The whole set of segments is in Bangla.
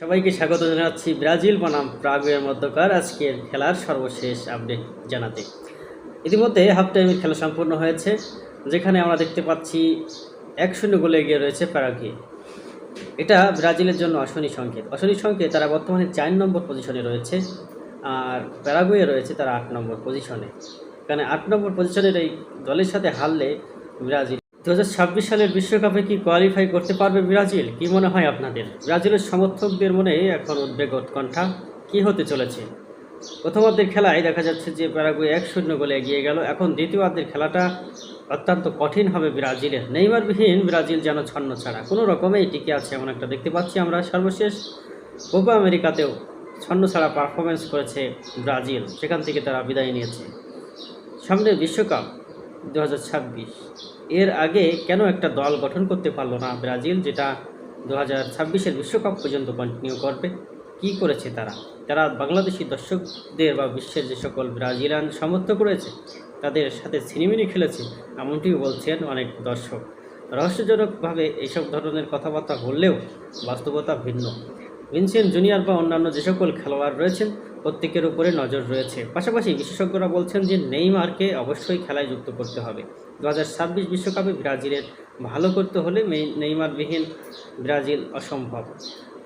সবাইকে স্বাগত জানাচ্ছি ব্রাজিল বনাম প্রাগুয়ের মধ্যকার আজকের খেলার সর্বশেষ আপডেট জানাতে। ইতিমধ্যে হাফ টাইমের খেলা সম্পূর্ণ হয়েছে, যেখানে আমরা দেখতে পাচ্ছি এক শূন্য গোলে এগিয়ে রয়েছে প্যারাগুয়ে। এটা ব্রাজিলের জন্য অশনি সংকেত। অশনি সংকেত, তারা বর্তমানে চার নম্বর পজিশনে রয়েছে, আর প্যারাগুয়ে রয়েছে তারা আট নম্বর পজিশনে। কারণ আট নম্বর পজিশনের এই দলের সাথে হারলে ব্রাজিল দু হাজার ছাব্বিশ সালের বিশ্বকাপে কি কোয়ালিফাই করতে পারবে ব্রাজিল? কি মনে হয় আপনাদের? ব্রাজিলের সমর্থকদের মনে এখন উদ্বেগ উৎকণ্ঠা কি হতে চলেছে? প্রথমার্ধের খেলায় দেখা যাচ্ছে যে প্যারাগুয়ে এক শূন্য গোলে এগিয়ে গেল। এখন দ্বিতীয়ার্ধের খেলাটা অত্যন্ত কঠিন হবে ব্রাজিলের। নেইমারবিহীন ব্রাজিল যেন ছন্ন ছাড়া। কোনো রকমেই টিকে আছে এমন একটা দেখতে পাচ্ছি আমরা। সর্বশেষ কোপা আমেরিকাতেও ছন্ন ছাড়া পারফরমেন্স করেছে ব্রাজিল। সেখান থেকে তারা বিদায় নিয়েছে। সামনে বিশ্বকাপ। দু হাজার ছাব্বিশ। এর আগে কেন একটা দল গঠন করতে পারল না ব্রাজিল, যেটা দু হাজার বিশ্বকাপ পর্যন্ত কন্টিনিউ করবে? কি করেছে তারা? তারা বাংলাদেশি দর্শকদের বা বিশ্বের যে সকল ব্রাজিলান সমর্থক রয়েছে, তাদের সাথে সিনেমিনি খেলেছে, এমনটিও বলছেন অনেক দর্শক। রহস্যজনকভাবে এইসব ধরনের কথাবার্তা বললেও বাস্তবতা ভিন্ন। ভিনসেন্ট জুনিয়র বা অন্যান্য যে সকল খেলোয়াড় রয়েছেন, প্রত্যেকের উপরে নজর রয়েছে। পাশাপাশি বিশেষজ্ঞরা বলছেন যে নেইমারকে অবশ্যই খেলায় যুক্ত করতে হবে। দু বিশ্বকাপে ব্রাজিলের ভালো করতে হলে নেইমারবিহীন ব্রাজিল অসম্ভব।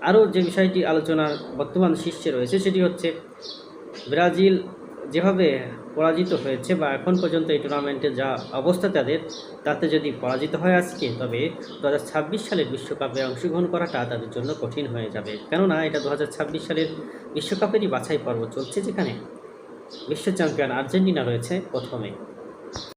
আরও যে বিষয়টি আলোচনার বর্তমান শীর্ষে রয়েছে, সেটি হচ্ছে ব্রাজিল যেভাবে পরাজিত হয়েছে বা এখন পর্যন্ত এই টুর্নামেন্টে যা অবস্থা তাদের, তাতে যদি পরাজিত হয় আজকে, তবে দু ছাব্বিশ সালের বিশ্বকাপে অংশগ্রহণ করাটা তাদের জন্য কঠিন হয়ে যাবে। কেননা এটা দু ছাব্বিশ সালের বিশ্বকাপেরই বাছাই পর্ব চলছে যেখানে বিশ্ব চ্যাম্পিয়ন আর্জেন্টিনা রয়েছে প্রথমে।